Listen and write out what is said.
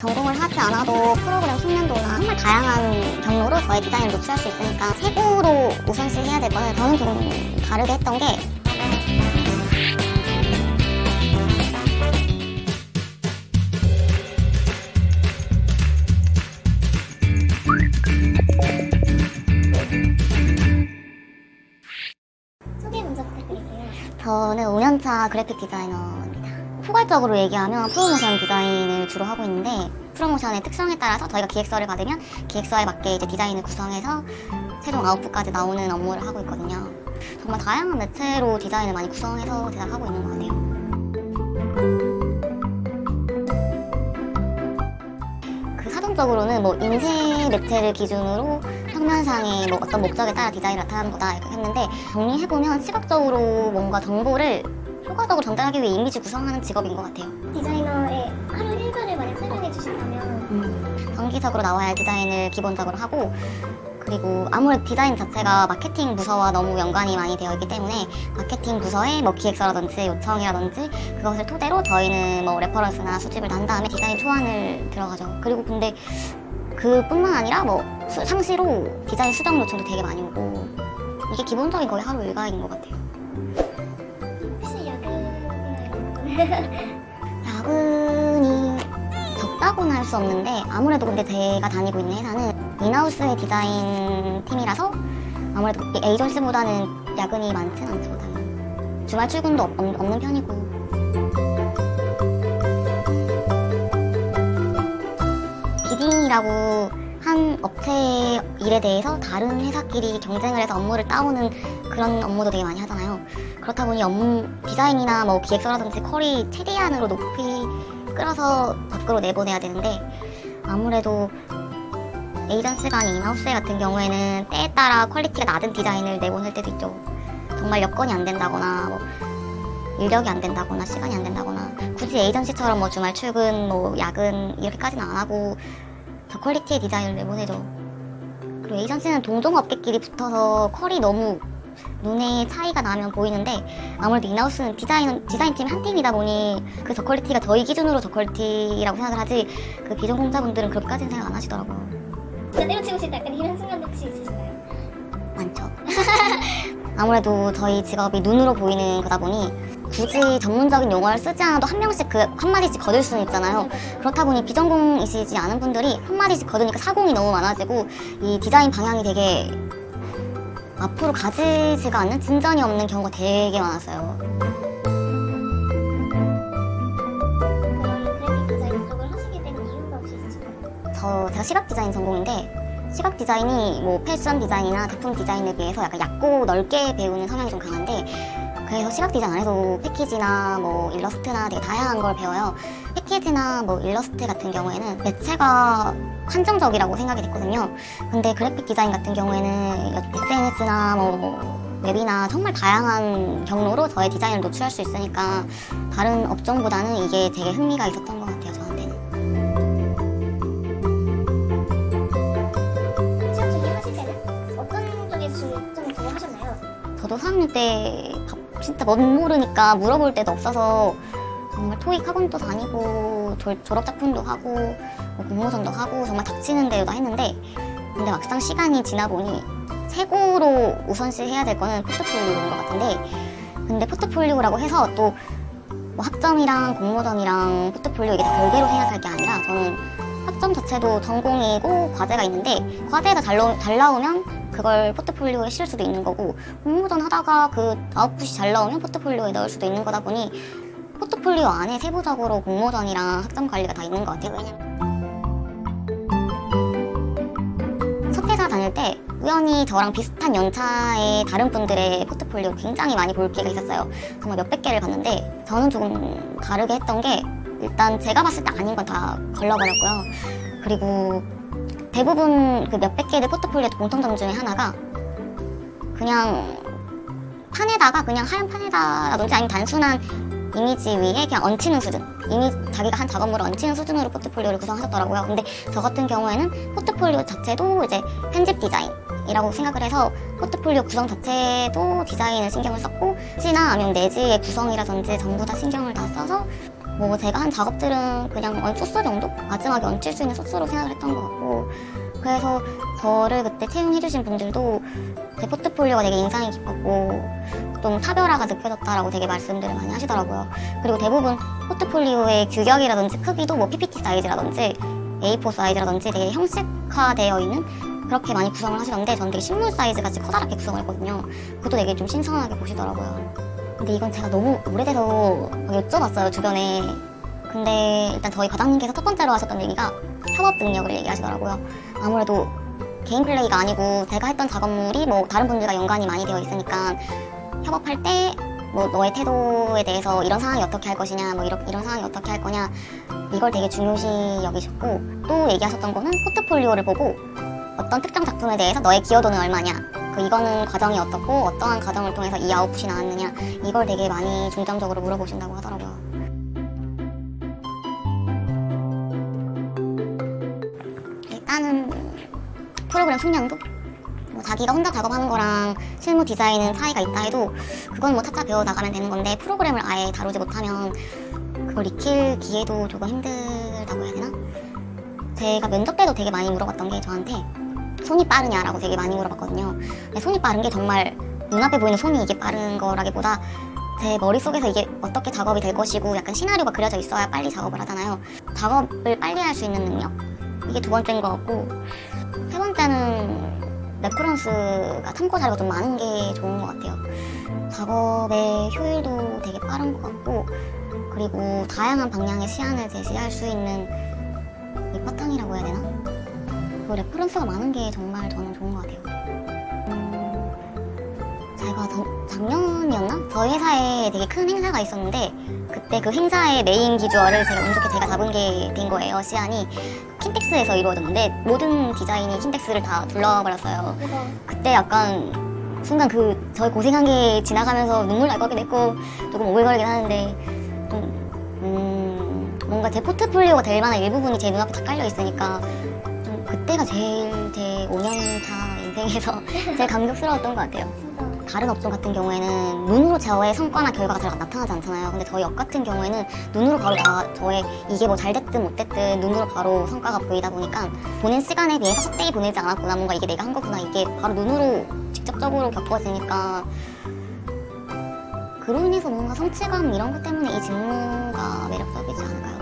전공을 하지 않아도 프로그램 숙련도나 정말 다양한 경로로 저의 디자인을 노출할 수 있으니까 최고로 우선시 해야 될 거는 저는 좀 다르게 했던 게 소개 먼저 부탁드릴게요. 저는 5년차 그래픽 디자이너입니다. 포괄적으로 얘기하면 프로모션 디자인을 주로 하고 있는데 프로모션의 특성에 따라서 저희가 기획서를 받으면 기획서에 맞게 이제 디자인을 구성해서 최종 아웃풋까지 나오는 업무를 하고 있거든요. 정말 다양한 매체로 디자인을 많이 구성해서 제작하고 있는 것 같아요. 그 사전적으로는 뭐 인쇄 매체를 기준으로 평면상의 뭐 어떤 목적에 따라 디자인을 나타나는 거다 이렇게 했는데 정리해보면 시각적으로 뭔가 정보를 효과적으로 전달하기 위해 이미지 구성하는 직업인 것 같아요. 디자이너의 하루 일과를 만약 설명해 주신다면 정기적으로 나와야 할 디자인을 기본적으로 하고 그리고 아무래도 디자인 자체가 마케팅 부서와 너무 연관이 많이 되어 있기 때문에 마케팅 부서의 뭐 기획서라든지 요청이라든지 그것을 토대로 저희는 뭐 레퍼런스나 수집을 난 다음에 디자인 초안을 들어가죠. 그리고 근데 그뿐만 아니라 뭐 수- 상시로 디자인 수정 요청도 되게 많이 오고 이게 기본적인 거의 하루 일과인 것 같아요. 야근이 적다고는 할 수 없는데 아무래도 근데 제가 다니고 있는 회사는 인하우스의 디자인 팀이라서 아무래도 이 에이전시보다는 야근이 많진 않죠 당연히. 주말 출근도 없, 없는 편이고. 비딩이라고 한 업체 일에 대해서 다른 회사끼리 경쟁을 해서 업무를 따오는 그런 업무도 되게 많이 하잖아요. 그렇다 보니 업무 디자인이나 뭐 기획서라든지 퀄이 최대한으로 높이 끌어서 밖으로 내보내야 되는데 아무래도 에이전시가 아닌 인하우스 같은 경우에는 때에 따라 퀄리티가 낮은 디자인을 내보낼 때도 있죠. 정말 여건이 안 된다거나 뭐 인력이 안 된다거나 시간이 안 된다거나 굳이 에이전시처럼 뭐 주말 출근 뭐 야근 이렇게까지는 안 하고 저퀄리티의 디자인을 내보내죠. 그리고 에이전시는 동종업계끼리 붙어서 퀄이 너무 눈에 차이가 나면 보이는데 아무래도 인하우스는 디자인 디자인팀 한 팀이다 보니 그 저퀄리티가 저희 기준으로 저퀄리티라고 생각을 하지 그 기존 공자분들은 그렇게까지는 생각 안 하시더라고요. 제가 때려치고 싶다 약간 이런 순간도 혹시 있으신가요? 많죠. 아무래도 저희 직업이 눈으로 보이는 거다 보니 굳이 전문적인 용어를 쓰지 않아도 한 명씩 그 한마디씩 거둘 수는 있잖아요. 그렇다 보니 비전공이시지 않은 분들이 한마디씩 거두니까 사공이 너무 많아지고 이 디자인 방향이 되게 앞으로 가지지가 않는 진전이 없는 경우가 되게 많았어요. 저 제가 시각 디자인 전공인데 시각 디자인이 뭐 패션 디자인이나 제품 디자인에 비해서 약간 얕고 넓게 배우는 성향이 좀 강한데 그래서 시각 디자인 안에서 패키지나 뭐 일러스트나 되게 다양한 걸 배워요. 패키지나 뭐 일러스트 같은 경우에는 매체가 한정적이라고 생각이 됐거든요. 근데 그래픽 디자인 같은 경우에는 SNS나 뭐 웹이나 정말 다양한 경로로 저의 디자인을 노출할 수 있으니까 다른 업종보다는 이게 되게 흥미가 있었던 것 같아요, 저한테는. 시험 준비하실 때는 어떤 쪽에 중점을 두고 하셨나요? 저도 4학년 때 진짜 못 모르니까 물어볼 데도 없어서 정말 토익 학원도 다니고 졸, 졸업 작품도 하고 뭐 공모전도 하고 정말 닥치는 대로 다 했는데 근데 막상 시간이 지나 보니 최고로 우선시 해야 될 거는 포트폴리오인 것 같은데 근데 포트폴리오라고 해서 또 뭐 학점이랑 공모전이랑 포트폴리오 이게 다 별개로 생각할 게 아니라 저는 학점 자체도 전공이고 과제가 있는데 과제가 잘, 잘 나오면 그걸 포트폴리오에 실을 수도 있는 거고 공모전 하다가 그 아웃풋이 잘 나오면 포트폴리오에 넣을 수도 있는 거다 보니 포트폴리오 안에 세부적으로 공모전이랑 학점 관리가 다 있는 것 같아요. 왜냐면 첫 회사 다닐 때 우연히 저랑 비슷한 연차의 다른 분들의 포트폴리오 굉장히 많이 볼 기회가 있었어요. 정말 몇백 개를 봤는데 저는 조금 다르게 했던 게 일단 제가 봤을 때 아닌 건 다 걸러버렸고요. 그리고 대부분 그 몇백 개의 포트폴리오 공통점 중에 하나가 그냥 판에다가 그냥 하얀 판에다라든지 아니면 단순한 이미지 위에 그냥 얹히는 수준. 이미 자기가 한 작업물을 얹히는 수준으로 포트폴리오를 구성하셨더라고요. 근데 저 같은 경우에는 포트폴리오 자체도 이제 편집 디자인이라고 생각을 해서 포트폴리오 구성 자체도 디자인을 신경을 썼고 시나 아니면 내지의 구성이라든지 전부 다 신경을 다 써서 뭐 제가 한 작업들은 그냥 언 소스 정도? 마지막에 얹힐 수 있는 소스로 생각을 했던 것 같고 그래서 저를 그때 채용해주신 분들도 제 포트폴리오가 되게 인상이 깊었고 좀 차별화가 느껴졌다라고 되게 말씀들을 많이 하시더라고요. 그리고 대부분 포트폴리오의 규격이라든지 크기도 뭐 PPT 사이즈라든지 A4 사이즈라든지 되게 형식화되어 있는 그렇게 많이 구성을 하시던데 저는 되게 신문 사이즈 같이 커다랗게 구성을 했거든요. 그것도 되게 좀 신선하게 보시더라고요. 근데 이건 제가 너무 오래돼서 막 여쭤봤어요 주변에. 근데 일단 저희 과장님께서 첫 번째로 하셨던 얘기가 협업 능력을 얘기하시더라고요. 아무래도 개인 플레이가 아니고 제가 했던 작업물이 뭐 다른 분들과 연관이 많이 되어 있으니까 협업할 때 뭐 너의 태도에 대해서 이런 상황이 어떻게 할 것이냐 뭐 이런 이런 상황이 어떻게 할 거냐 이걸 되게 중요시 여기셨고 또 얘기하셨던 거는 포트폴리오를 보고 어떤 특정 작품에 대해서 너의 기여도는 얼마냐 그 이거는 과정이 어떻고 어떠한 과정을 통해서 이 아웃풋이 나왔느냐 이걸 되게 많이 중점적으로 물어보신다고 하더라고요. 일단은 프로그램 숙련도 뭐 자기가 혼자 작업하는 거랑 실무 디자인은 차이가 있다 해도 그건 뭐 차차 배워 나가면 되는 건데 프로그램을 아예 다루지 못하면 그걸 익힐 기회도 조금 힘들다고 해야 되나? 제가 면접 때도 되게 많이 물어봤던 게 저한테 손이 빠르냐라고 되게 많이 물어봤거든요. 손이 빠른 게 정말 눈앞에 보이는 손이 이게 빠른 거라기보다 제 머릿속에서 이게 어떻게 작업이 될 것이고 약간 시나리오가 그려져 있어야 빨리 작업을 하잖아요. 작업을 빨리 할 수 있는 능력. 이게 두 번째인 것 같고 세 번째는 레퍼런스가 참고 자료가 좀 많은 게 좋은 것 같아요. 작업의 효율도 되게 빠른 것 같고 그리고 다양한 방향의 시안을 제시할 수 있는 해야 되나? 그 레퍼런스가 많은 게 정말 저는 좋은 것 같아요. 음, 제가 전- 작년이었나? 저희 회사에 되게 큰 행사가 있었는데 그때 그 행사의 메인 기주얼을 제가 운 좋게 제가 잡은 게 된 거예요. 시안이 킨텍스에서 이루어졌는데 모든 디자인이 킨텍스를 다 둘러버렸어요. 그때 약간 순간 그 저희 고생한 게 지나가면서 눈물 날것 같긴 했고 조금 오글거리긴 하는데 좀 음, 뭔가 제 포트폴리오가 될 만한 일부분이 제 눈앞에 다 깔려 있으니까 좀 그때가 제일 제 5년차 인생에서 제일 감격스러웠던 것 같아요. 다른 업종 같은 경우에는 눈으로 저의 성과나 결과가 잘 나타나지 않잖아요. 근데 저희 업 같은 경우에는 눈으로 바로 나 저의 이게 뭐 잘 됐든 못 됐든 눈으로 바로 성과가 보이다 보니까 보낸 시간에 비해서 헛되이 보내지 않았구나. 뭔가 이게 내가 한 거구나. 이게 바로 눈으로 직접적으로 겪어지니까 그로 인해서 뭔가 성취감 이런 것 때문에 이 직무가 매력적이지 않을까요?